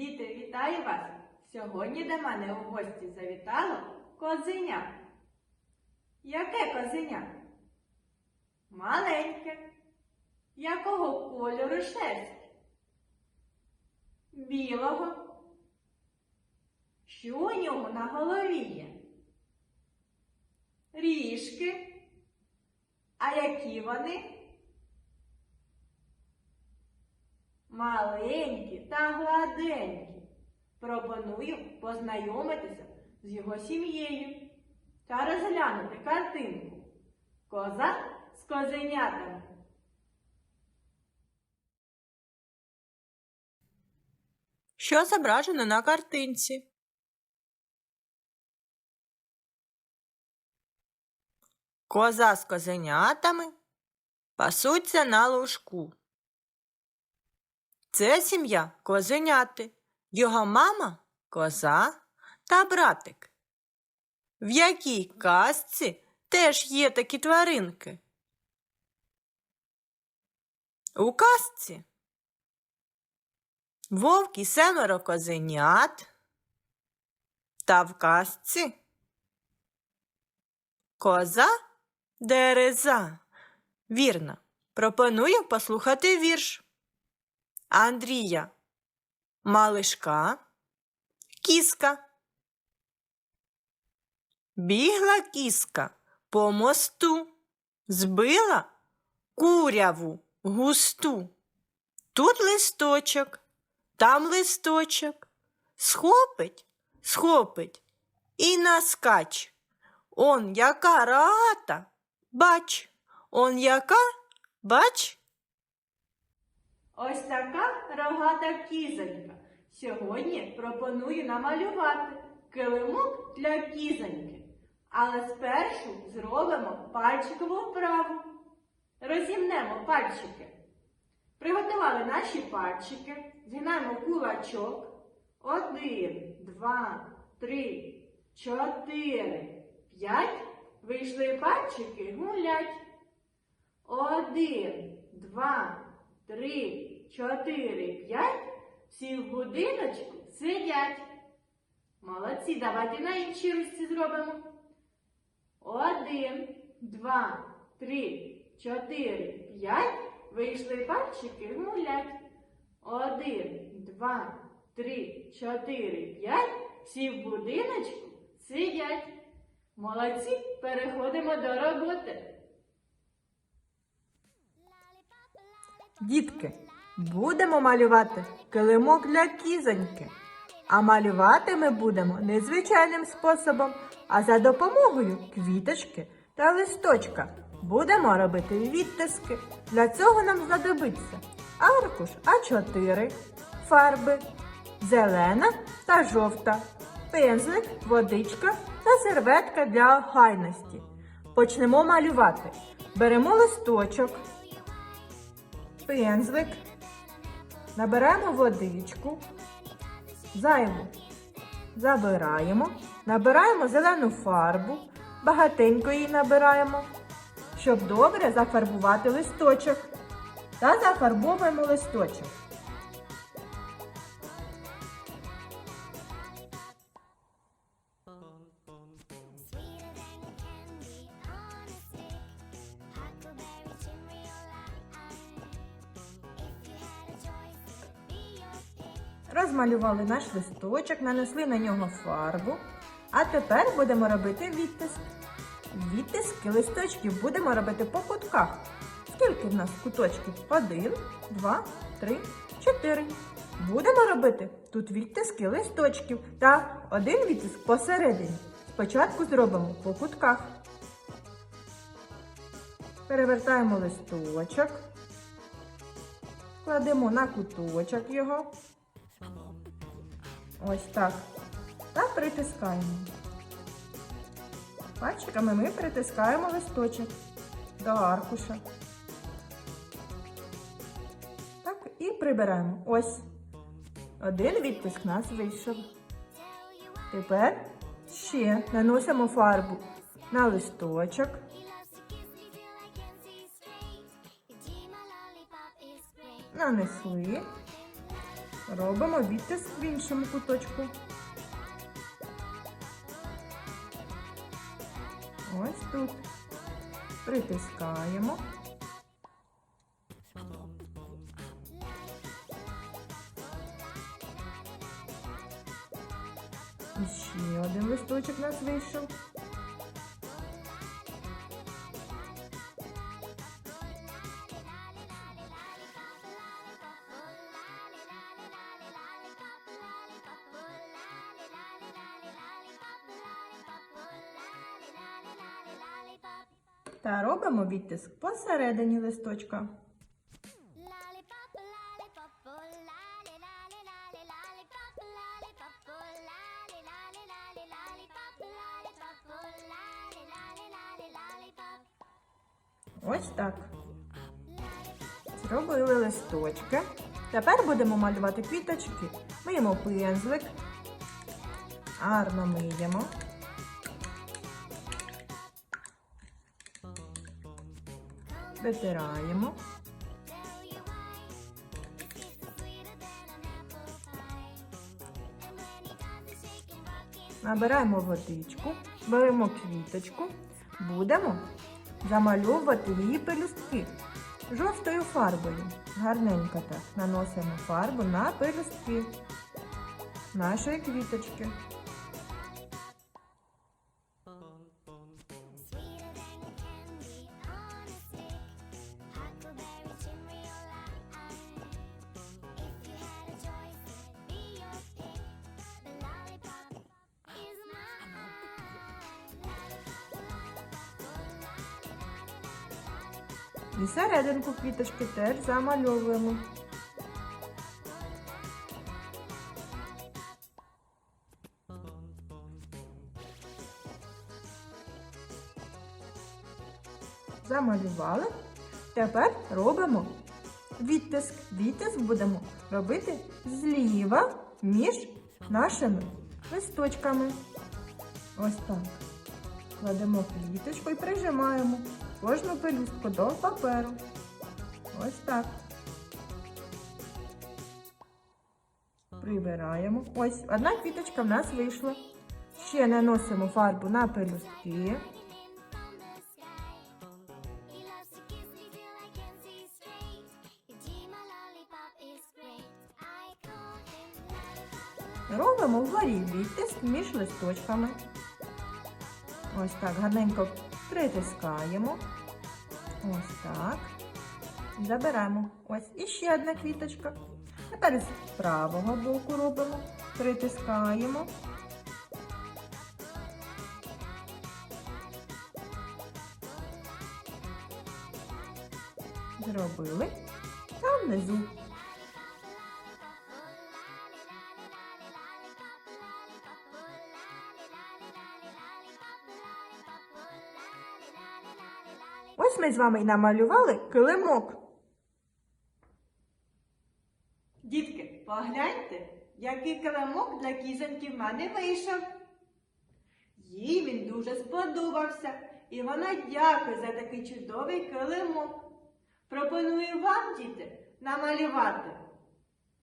Діти, вітаю вас! Сьогодні до мене у гості завітало козеня. Яке козеня? Маленьке. Якого кольору шерсть? Білого. Що у нього на голові є? Ріжки. А які вони? Маленькі та гладенькі. Пропоную познайомитися з його сім'єю та розглянути картинку. Коза з козенятами. Що зображено на картинці? Коза з козенятами пасуться на лужку. Це сім'я козеняти, його мама коза та братик. В якій казці теж є такі тваринки? У казці Вовк і семеро козенят. Та в казці. Коза дереза. Вірно. Пропоную послухати вірш. Андрія. Малишка. Кіска. Бігла кіска по мосту. Збила куряву густу. Тут листочок, там листочок. Схопить, схопить і наскач. Он яка рата, бач, он яка, бач. Ось така рогата кізонька. Сьогодні пропоную намалювати килимок для кізоньки. Але спершу зробимо пальчикову вправу. Розімнемо пальчики. Приготували наші пальчики, згинаємо кулачок. Один, два, три, чотири, п'ять. Вийшли пальчики гулять. Один, два, три, чотири, п'ять. Всі в будиночку сидять. Молодці, давайте на іншій ручці зробимо. Один, два, три, чотири, п'ять. Вийшли пальчики гулять. Один, два, три, чотири, п'ять. Всі в будиночку сидять. Молодці, переходимо до роботи. Дітки, будемо малювати килимок для кізоньки. А малювати ми будемо не звичайним способом, а за допомогою квіточки та листочка. Будемо робити відтиски. Для цього нам знадобиться аркуш А4, фарби, зелена та жовта, пензлик, водичка та серветка для охайності. Почнемо малювати. Беремо листочок, пензлик, набираємо водичку, зайву забираємо, набираємо зелену фарбу, багатенько її набираємо, щоб добре зафарбувати листочок. Та зафарбовуємо листочок. Розмалювали наш листочок, нанесли на нього фарбу. А тепер будемо робити відтиск. Відтиски листочків будемо робити по кутках. Скільки в нас куточків? Один, два, три, чотири. Будемо робити тут відтиски листочків та один відтиск посередині. Спочатку зробимо по кутках. Перевертаємо листочок. Кладемо на куточок його. Ось так. Та притискаємо. Пальчиками ми притискаємо листочок до аркуша. Так, і прибираємо. Ось. Один відтиск у нас вийшов. Тепер ще наносимо фарбу на листочок. Нанесли. Робимо відтиск в іншому куточку. Ось тут. Притискаємо. І ще один листочок у нас вийшов. Та робимо відтиск посередині листочка. Oh, oh, oh. Ось так. Зробили листочки. Тепер будемо малювати квіточки. Миємо пензлик. Гарно миємо. Rocking, Набираємо водичку, беремо квіточку, будемо замальовувати її пелюстки жовтою фарбою. Гарненько так наносимо фарбу на пелюстки нашої квіточки. І серединку квіточки теж замальовуємо. Замалювали. Тепер робимо відтиск. Відтиск будемо робити зліва між нашими листочками. Ось так. Кладемо квіточку і прижимаємо кожну пелюстку до паперу. Ось так. Прибираємо. Ось одна квіточка в нас вийшла. Ще наносимо фарбу на пелюстки. Робимо вгорі відтиск між листочками. Ось так, гарненько притискаємо. Ось так. Заберемо. Ось іще одна квіточка. Тепер з правого боку робимо. Притискаємо. Зробили. Та внизу. Ми з вами намалювали килимок. Дітки, погляньте, який килимок для кізоньки в мене вийшов. Їй він дуже сподобався, і вона дякує за такий чудовий килимок. Пропоную вам, діти, намалювати